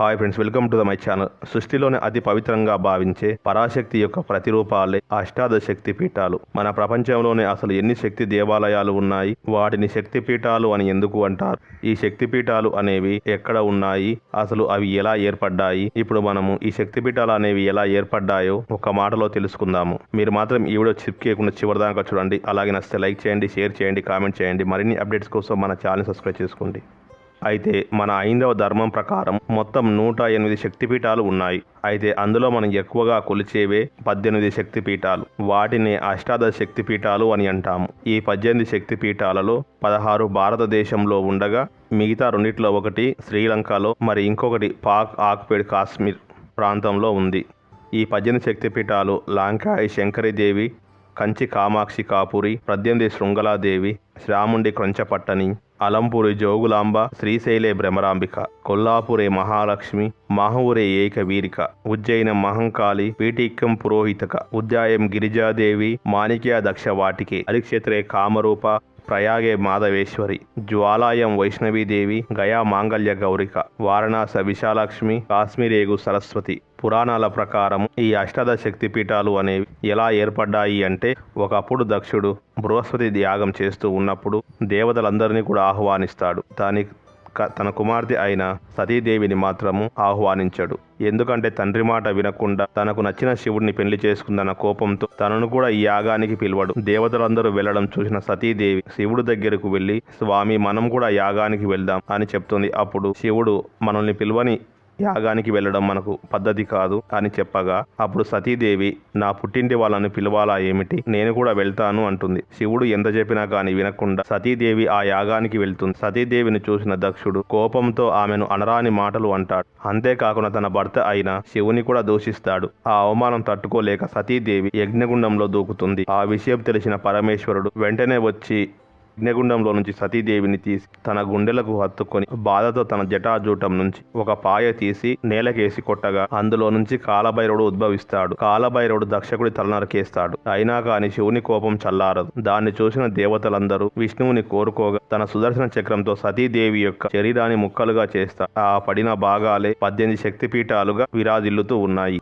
Hi friends welcome to the my channel సృష్టిలోని అతి పవిత్రంగా భావించే పరాశక్తి యొక్క ప్రతిరూపాలే అష్టాదశ శక్తి పీఠాలు. మన ప్రపంచంలోనే అసలు ఎన్ని శక్తి దేవాలయాలు ఉన్నాయి? వాటిని శక్తి పీఠాలు అని ఎందుకు అంటారు? ఈ శక్తి పీఠాలు అనేవి ఎక్కడ ఉన్నాయి? అసలు అవి ఎలా ఏర్పడ్డాయి? ఇప్పుడు మనము ఈ శక్తి పీఠాలు అనేవి ఎలా ఏర్పడ్డాయో ఒక మాటలో తెలుసుకుందాము. మీరు మాత్రం ఈ వీడియో చిప్ చేయకుండా చివరిదాకా చూడండి. అలాగే నచ్చితే లైక్ చేయండి షేర్ చేయండి కామెంట్ చేయండి. మరిన్ని అప్డేట్స్ కోసం మన ఛానల్ సబ్స్క్రైబ్ చేసుకోండి. అయితే మన ఐందవ ధర్మం ప్రకారం మొత్తం నూట ఎనిమిది శక్తిపీఠాలు ఉన్నాయి. అయితే అందులో మనం ఎక్కువగా కొలిచేవే పద్దెనిమిది శక్తిపీఠాలు. వాటిని అష్టాదశ శక్తిపీఠాలు అని అంటాము. ఈ పద్దెనిమిది శక్తిపీఠాలలో పదహారు భారతదేశంలో ఉండగా మిగతా రెండిట్లో ఒకటి శ్రీలంకలో మరి ఇంకొకటి పాక్ ఆక్పేడ్ కాశ్మీర్ ప్రాంతంలో ఉంది. ఈ పద్దెనిమిది శక్తిపీఠాలు లాంకాయి శంకరీదేవి కంచి కామాక్షి కాపురి ప్రద్యంది శృంగలాదేవి శ్రాముండి క్రొంచపట్టని అలంపూరి జోగులాంబ శ్రీశైలే భ్రమరాంబిక కొల్లాపురే మహాలక్ష్మి మాహూరే ఏకవీరిక ఉజ్జయిన మహంకాళి పీఠిక్కం పురోహితక ఉద్యాయం గిరిజాదేవి మాణిక్య దక్ష వాటికి అరిక్షేత్రే కామరూప ప్రయాగే మాధవేశ్వరి జ్వాలాయం వైష్ణవీదేవి గయా మాంగళ్య గౌరిక వారణాస విశాలక్ష్మి కాశ్మీరేగు సరస్వతి. పురాణాల ప్రకారం ఈ అష్టాదశ శక్తి పీఠాలు అనేవి ఎలా ఏర్పడ్డాయి అంటే ఒకప్పుడు దక్షుడు బృహస్పతి యాగం చేస్తూ ఉన్నప్పుడు దేవతలందరినీ కూడా ఆహ్వానిస్తాడు. దాని తన కుమార్తె అయిన సతీదేవిని మాత్రము ఆహ్వానించాడు. ఎందుకంటే తండ్రి మాట వినకుండా తనకు నచ్చిన శివుడిని పెళ్ళి చేసుకుందన్న కోపంతో తనను కూడా ఈ యాగానికి పిలవడు. దేవతలందరూ వెళ్ళడం చూసిన సతీదేవి శివుడు దగ్గరకు వెళ్ళి స్వామి మనం కూడా యాగానికి వెళ్దాం అని చెప్తుంది. అప్పుడు శివుడు మనల్ని పిలువని యాగానికి వెళ్ళడం మనకు పద్ధతి కాదు అని చెప్పగా అప్పుడు సతీదేవి నా పుట్టింటి వాళ్ళని పిలవాలా ఏమిటి? నేను కూడా వెళ్తాను అంటుంది. శివుడు ఎంత చెప్పినా కానీ వినకుండా సతీదేవి ఆ యాగానికి వెళ్తుంది. సతీదేవిని చూసిన దక్షుడు కోపంతో ఆమెను అనరాని మాటలు అంటాడు. అంతేకాకుండా తన భర్త అయిన శివుని కూడా దూషిస్తాడు. ఆ అవమానం తట్టుకోలేక సతీదేవి యజ్ఞగుండంలో దూకుతుంది. ఆ విషయం తెలిసిన పరమేశ్వరుడు వెంటనే వచ్చి యజ్ఞగుండంలో నుంచి సతీదేవిని తీసి తన గుండెలకు హత్తుకొని బాధతో తన జటాజూటం నుంచి ఒక పాయ తీసి నేలకేసి కొట్టగా అందులో నుంచి కాలభైరవుడు ఉద్భవిస్తాడు. కాలభైరవుడు దక్షకుడి తలనరకేస్తాడు. అయినా కాని శివుని కోపం చల్లారదు. దాన్ని చూసిన దేవతలందరూ విష్ణువుని కోరుకోగా తన సుదర్శన చక్రంతో సతీదేవి యొక్క శరీరాన్ని ముక్కలుగా చేస్తా ఆ పడిన భాగాలే పద్దెనిమిది శక్తిపీఠాలుగా విరాజిల్లుతూ ఉన్నాయి.